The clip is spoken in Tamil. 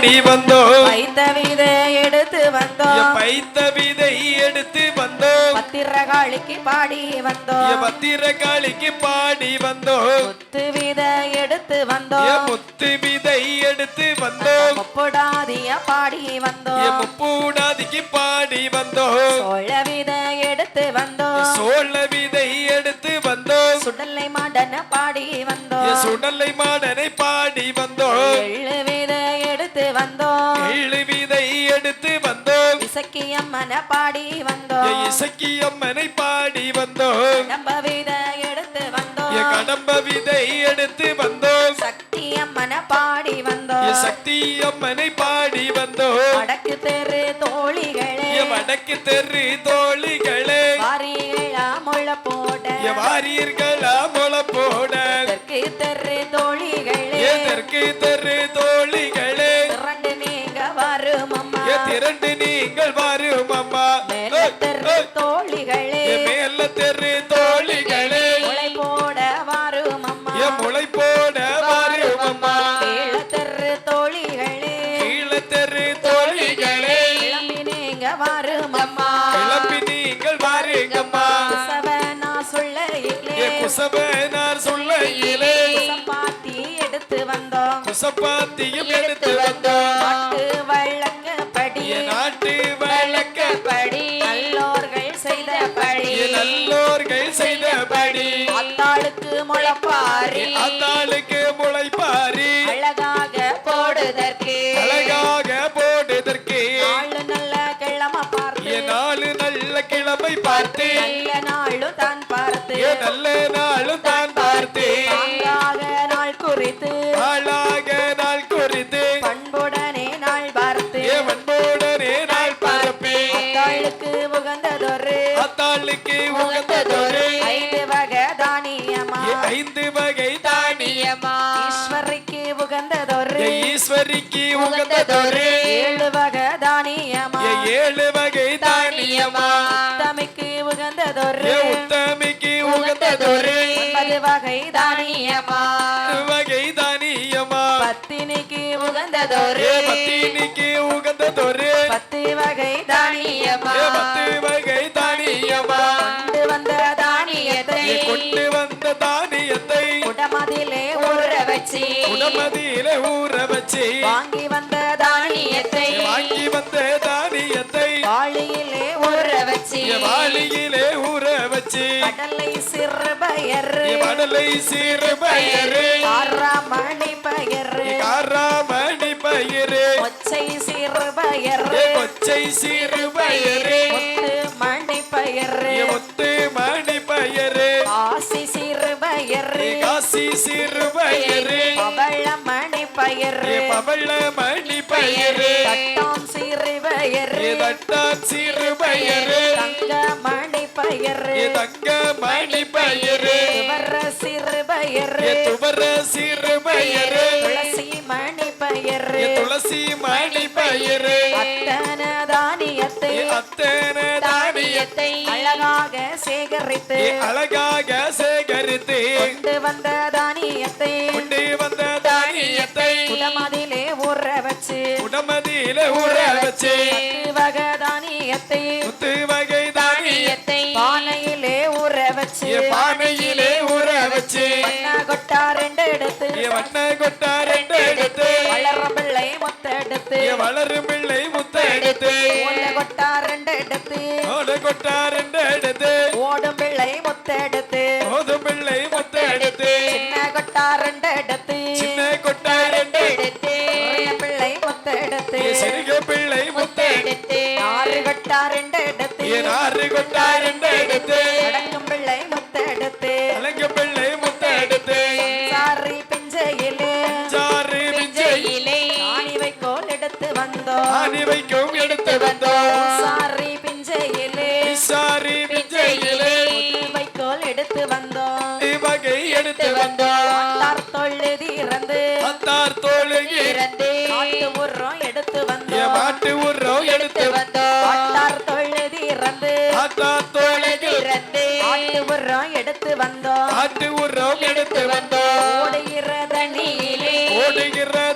பாடி வந்தோம் வைத்த விதை எடுத்து வந்தோம் பைத்த விதை எடுத்து வந்தோம் பத்திரகாளிக்கு பாடி வந்தோம் பத்திரகாளிக்கு பாடி வந்தோம் முத்து விதை எடுத்து வந்தோம் முத்து விதை எடுத்து வந்தோம் முப்புடாதிய பாடி வந்தோம் முப்பூடாதிக்கு பாடி வந்தோம் சோழ விதை எடுத்து வந்தோம் சோழ விதை எடுத்து வந்தோம் சுடலை மாடன பாடி வந்தோம் சுடலை மாடனை பாடி வந்தோம் வந்தோம் இசக்கி அம்மன பாடி வந்தோம் இசக்கி அம்மனை பாடி வந்தோம் நம்ம விதை எடுத்து வந்தோம் கடம்ப விதை எடுத்து வந்தோம் சக்தி அம்மன பாடி வந்தோம் சக்தி அம்மனை பாடி வந்தோம் வடக்கு தெரு தோழிகளே. வடக்கு தெரு தோழிகளே. வாரியலா முள்ள போட. ஏ வாரியர்களா முள போட. தெற்கு தெரு தோழிகளே. தெற்கு தெரு தோழிகளே. மேல தெரு தோழிகளே. முளை போட வரும் அம்மா. முளை போட வரும் அம்மா. கீழ தெரு தோழிகளே. கீழ தெரு தோழிகளே. கிளம்பி நீங்க வரும் அம்மா. கிளம்பி நீங்கள் வாருங்கம்மா. குசவனா சொல்லையிலே. குசவனார் சொல்லையிலே. குசப்பாத்தி எடுத்து வந்தோம். குசப்பாத்தியும் எடுத்து வந்தோம். நாட்டு முளப்பாரி. அந்தாளுக்கு முளைப்பாரி. அழகாக போடுதற்கு. அழகாக போடுதற்கு. நாலு நல்ல கிழமை பார்த்து. நாலு நல்ல கிழமை பார்த்து. நல்ல நாளும் தான் பார்த்து. நல்ல நாளும் தான் பார்த்து. பாங்காக நாள் குறித்து. ஆளாக நாள் குறித்து. பண்புடனே நாள் பார்த்து. ஏ வன்போடனே நாள் பார்ப்பே அத்தாளுக்கு உகந்ததொரு. அத்தாளுக்கு உகந்ததொரு உகந்ததொரு ஏழு வகை தானியமா? ஏழு வகை தானியமா? தமிக்கு உகந்ததொரு உத்தமிக்கு உகந்ததொரு ஒன்பது வகை தானியமா? வகை தானியமா? பத்தினிக்கு உகந்ததொரு பத்தினிக்கு உகந்ததொரு பத்து வகை தானியமா? பத்து வகை தானியமா? கொண்டு வந்த தானியத்தை கொண்டு வந்த தானியத்தை குடமதிலே ஊற வச்சு உடமதியில ஊற வச்சு வாங்கி வந்த தானியத்தை வாங்கி வந்த தானியத்தை வாளியிலே ஊற வச்சு வாளியிலே ஊற வச்சு கடலை சிறுபயறு ஏ வடலை சீறு பயரு காராமணி பயிறு ஒச்சை சிறுபயறு ஏ கொச்சை சீறு பவள மணி பயிறு. தட்டாம் சிறுபயறு ஏ தட்டான் சீறு பயரு தங்க மணி பயறு. தங்க மணி பயிறு. துவர சிறுபயறு ஏ துவர சீறு பயரு துளசி மணி பயறு. துளசி மணி பயிறு. அத்தன தானியத்தை அத்தனை தானியத்தை அழகாக சேகரித்து அழகாக சேகரித்து கொண்டு வந்த தானியத்தை கொண்டு வந்த தானியத்தை குடமதிலே ஊற வச்சு உடமதியில ஊற வச்சு வகை தானியத்தை முத்து வகை தானியத்தை பானையிலே ஊற வச்சு பானையிலே ஊற வச்சு வண்ண கொட்டா ரெண்டு எடுத்து வண்ண கொட்டா கொட்டா ரெண்டு எடுத்து கொட்டா ரெண்டு எடுத்து தாயார் தோழுகி உர்றோம் எடுத்து வந்தோம். மாட்டு உர்றோம் எடுத்து வந்தோம். தாத்தார் தொழுதி இறந்து. தாத்தார் தொழுதி இறந்து. எடுத்து வந்தோம். ஆட்டு உர்றோம் எடுத்து வந்தோம். ஓடுகிற தண்ணியிலே ஓடுகிற